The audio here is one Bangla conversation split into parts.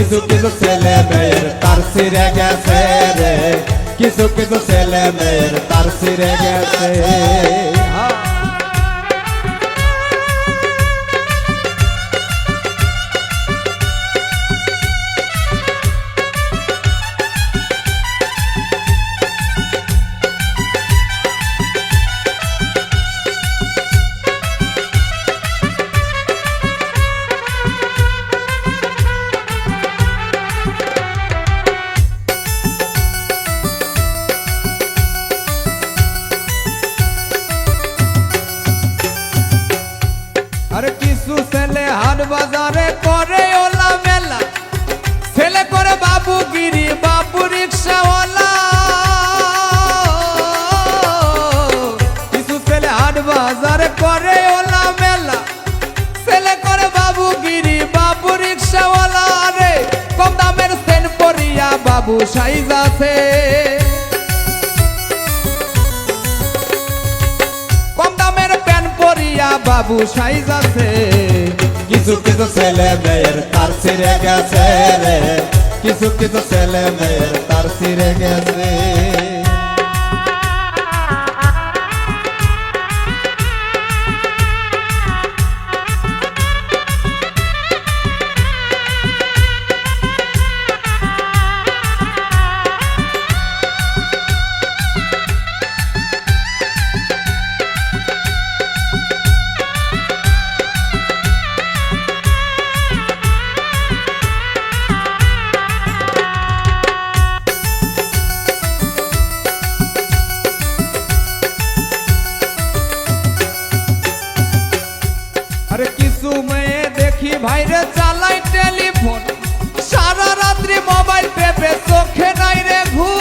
কিছু কিছু ছেলে মেয়ের তার সিরে গেছে রে। কিছু কিছু ছেলে মেয়ের তার সিরে গেছে। কিছু ছেলে হাট বাজারে করে ওলা মেলা। ছেলে করে বাবু গিরি, বাবু রিক্সাওয়ালা কিছু ছেলে হাট বাজারে করে ওলা মেলা। ছেলে করে বাবু গিরি, বাবু রিক্সাওয়ালা রে। কম দামের সেন পরিয়া বাবু সাইজ আছে। পরিয়া বাবু সাইজ আছে। কিছু কিছু ছেলে মেয়ের তার সিরে গেছে রে। কিছু কিছু ছেলে মেয়ের তার সিরে গেছে। ভাইরে চালাই টেলিফোন। সারা রাত্রি মোবাইল পেপে, চোখে নাই রে ঘুম।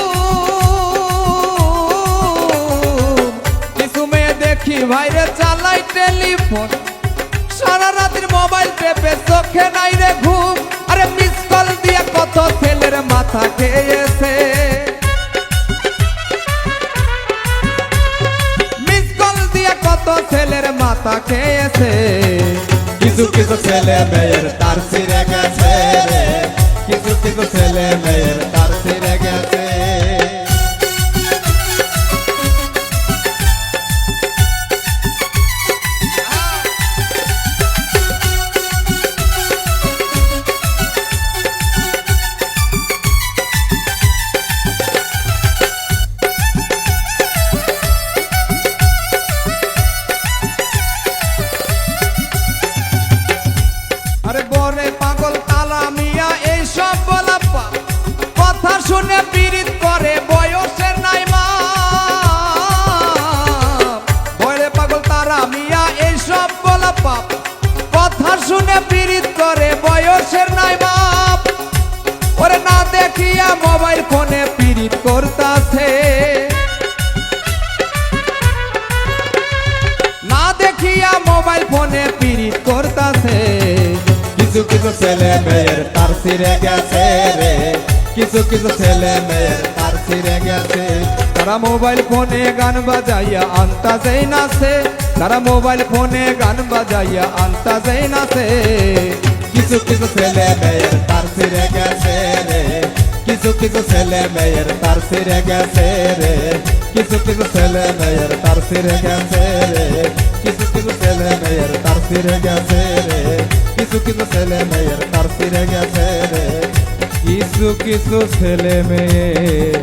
কিছু মেয়ে দেখি ভাইরে চালাই টেলিফোন। সারা রাত্রি মোবাইল পেপে, চোখে নাই রে ঘুম। আরে মিস কল দিয়ে কত ছেলের মাথা খেয়েছে। মিস কল দিয়ে কত ছেলের মাথা খেয়েছে। কিছু কিছু ছেলে মেয়ের তার সিরে পাগল তারা মিয়া এই সব বলা পাপ। কথা শুনে পীড়িত করে বয়সের নাই বাপ। ওরে না দেখিয়া মোবাইল ফোনে পীড়িত করতাছে। না দেখিয়া মোবাইল ফোনে পীড়িত করতাছে। কিছু কিছু ছেলে মেয়ের তার সিরে গেছে রে। কিছু কিছু ছেলে মেয়ের তার সিরে গেছে। তারা মোবাইল ফোনে গান বাজাইয়া আনতা যাই নাচে তারা মোবাইল ফোনে গান বাজাইয়া আনতা যাই নাচে কিছু কিছু ছেলে মেয়ের তার সিরে গেছে রে কিছু কিছু ছেলে মেয়ের তার সিরে গেছে রে কিছু কিছু ছেলে মেয়ের তার সিরে গেছে রে কিছু কিছু ছেলে মেয়ের তার সিরে গেছে রে কিছু কিছু ছেলে মেয়ের তার সিরে গেছে রে কিছু কিছু ছেলে মেয়ে